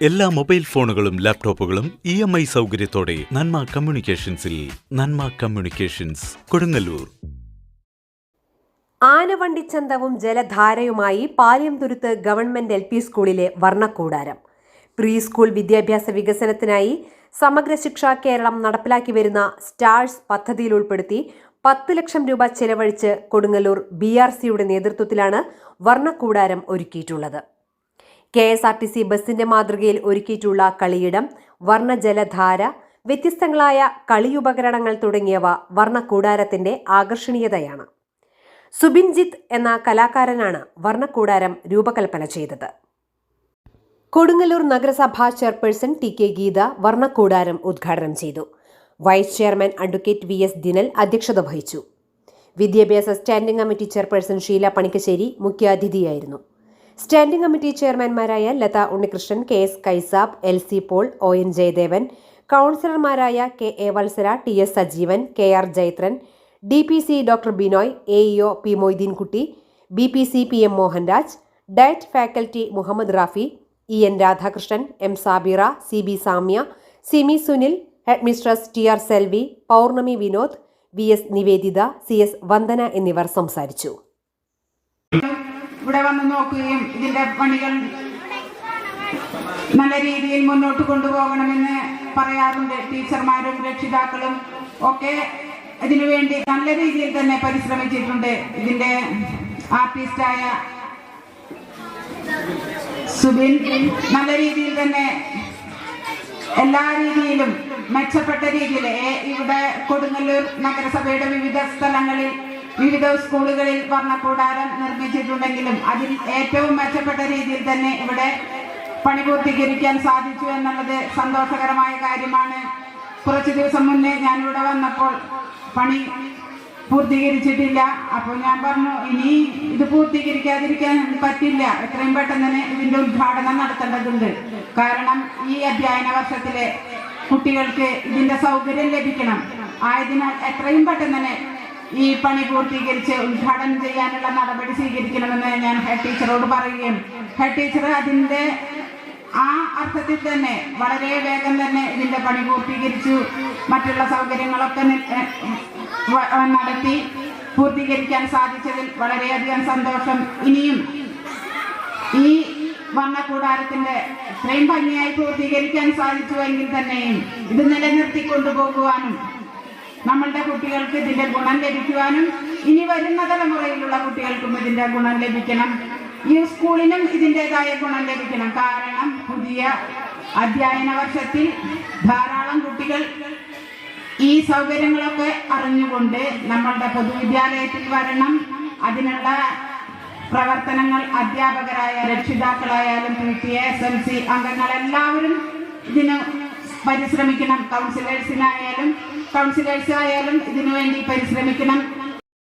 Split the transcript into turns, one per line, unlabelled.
എല്ലാ മൊബൈൽ ഫോണുകളും ലാപ്ടോപ്പുകളും ഇ എം ഐ സൗകര്യത്തോടെ നന്മ കമ്മ്യൂണിക്കേഷൻസിൽ നന്മ കമ്മ്യൂണിക്കേഷൻസ് കൊടുങ്ങല്ലൂർ.
ആനവണ്ടിച്ചന്തവും ജലധാരയുമായി പാലിയംതുരുത്ത് ഗവൺമെന്റ് എൽ പി സ്കൂളിലെ വർണക്കൂടാരം. പ്രീ സ്കൂൾ വിദ്യാഭ്യാസ വികസനത്തിനായി സമഗ്ര ശിക്ഷ കേരളം നടപ്പിലാക്കി വരുന്ന സ്റ്റാഴ്സ് പദ്ധതിയിൽ ഉൾപ്പെടുത്തി പത്ത് ലക്ഷം രൂപ ചെലവഴിച്ച് കൊടുങ്ങല്ലൂർ ബി ആർ സിയുടെ നേതൃത്വത്തിലാണ് വർണക്കൂടാരം ഒരുക്കിയിട്ടുള്ളത്. K S R T C ബസിന്റെ മാതൃകയിൽ ഒരുക്കിയിട്ടുള്ള കളിയിടം വർണജലധാര വ്യത്യസ്തങ്ങളായ കളിയുപകരണങ്ങൾ തുടങ്ങിയവ വർണക്കൂടാരത്തിന്റെ ആകർഷണീയതയാണ്. സുബിൻജിത്ത് എന്ന കലാകാരനാണ് വർണക്കൂടാരം രൂപകൽപ്പന ചെയ്തത്. കൊടുങ്ങല്ലൂർ നഗരസഭാ ചെയർപേഴ്സൺ ടി കെ ഗീത വർണക്കൂടാരം ഉദ്ഘാടനം ചെയ്തു. Vice chairman advocate V S Dinal അധ്യക്ഷത വഹിച്ചു. വിദ്യാഭ്യാസ standing committee chairperson Sheela Panikkassery മുഖ്യാതിഥിയായിരുന്നു. Standing committee ചെയർമാൻമാരായ Latha Unnikrishnan K S Kaisab L C Paul O N Jayadevan കൗൺസിലർമാരായ K A Vatsara T S Sajeevan K R Jayathran D P C doctor Binoy A EO P Moideenkutty B P C P M Mohanraj DIET faculty Muhammad Rafi E N Radhakrishnan M Sabira C B Samya Simi Sunil head mistress T R Selvi Pournami Vinod V S Nivedita C S Vandana എന്നിവർ സംസാരിച്ചു.
ഇവിടെ വന്ന് നോക്കുകയും ഇതിന്റെ പണികൾ നല്ല രീതിയിൽ മുന്നോട്ട് കൊണ്ടുപോകണമെന്ന് പറയാറുണ്ട്. ടീച്ചർമാരും രക്ഷിതാക്കളും ഒക്കെ ഇതിനുവേണ്ടി നല്ല രീതിയിൽ തന്നെ പരിശ്രമിച്ചിട്ടുണ്ട്. ഇതിന്റെ ആർട്ടിസ്റ്റായ സുബിൻ നല്ല രീതിയിൽ തന്നെ എല്ലാ രീതിയിലും മെച്ചപ്പെട്ട രീതിയിൽ ഇവിടെ കൊടുങ്ങല്ലൂർ നഗരസഭയുടെ വിവിധ സ്ഥലങ്ങളിൽ വിവിധ സ്കൂളുകളിൽ വർണക്കൂടാരം നിർമ്മിച്ചിട്ടുണ്ടെങ്കിലും അതിൽ ഏറ്റവും മെച്ചപ്പെട്ട രീതിയിൽ തന്നെ ഇവിടെ പണി പൂർത്തീകരിക്കാൻ സാധിച്ചു എന്നുള്ളത് സന്തോഷകരമായ കാര്യമാണ്. കുറച്ച് ദിവസം മുന്നേ ഞാനിവിടെ വന്നപ്പോൾ പണി പൂർത്തീകരിച്ചിട്ടില്ല. അപ്പോൾ ഞാൻ പറഞ്ഞു ഇനി ഇത് പൂർത്തീകരിക്കാതിരിക്കാൻ പറ്റില്ല. എത്രയും പെട്ടെന്ന് തന്നെ ഇതിന്റെ ഉദ്ഘാടനം നടത്തേണ്ടതുണ്ട്. കാരണം ഈ അധ്യയന വർഷത്തിലെ കുട്ടികൾക്ക് ഇതിന്റെ സൗകര്യം ലഭിക്കണം. ആയതിനാൽ എത്രയും പെട്ടെന്ന് തന്നെ ഈ പണി പൂർത്തീകരിച്ച് ഉദ്ഘാടനം ചെയ്യാനുള്ള നടപടി സ്വീകരിക്കണമെന്ന് ഞാൻ ഹെഡ് ടീച്ചറോട് പറയുകയും ഹെഡ് ടീച്ചർ അതിന്റെ ആ അർത്ഥത്തിൽ തന്നെ വളരെ വേഗം തന്നെ ഇതിന്റെ പണി പൂർത്തീകരിച്ചു. മറ്റുള്ള സൗകര്യങ്ങളൊക്കെ നടത്തി പൂർത്തീകരിക്കാൻ സാധിച്ചതിൽ വളരെയധികം സന്തോഷം. ഇനിയും ഈ വർണക്കൂടാരത്തിന്റെ ഇത്രയും ഭംഗിയായി പൂർത്തീകരിക്കാൻ സാധിച്ചുവെങ്കിൽ തന്നെയും ഇത് നിലനിർത്തി കൊണ്ടുപോകുവാനും നമ്മളുടെ കുട്ടികൾക്ക് ഇതിന്റെ ഗുണം ലഭിക്കുവാനും ഇനി വരുന്ന തലമുറയിലുള്ള കുട്ടികൾക്കും ഇതിന്റെ ഗുണം ലഭിക്കണം. ഈ സ്കൂളിനും ഇതിന്റെതായ ഗുണം ലഭിക്കണം. കാരണം പുതിയ അധ്യയന വർഷത്തിൽ ധാരാളം കുട്ടികൾ ഈ സൗകര്യങ്ങളൊക്കെ അറിഞ്ഞുകൊണ്ട് നമ്മളുടെ പൊതുവിദ്യാലയത്തിൽ വരണം. അതിനുള്ള പ്രവർത്തനങ്ങൾ അധ്യാപകരായ രക്ഷിതാക്കളായാലും P T S L C അംഗങ്ങൾ എല്ലാവരും ഇതിന് പരിശ്രമിക്കണം. കൗൺസിലേഴ്സിനായാലും കൗൺസിലേഴ്സ് ആയാലും ഇതിനു വേണ്ടി പരിശ്രമിക്കണം.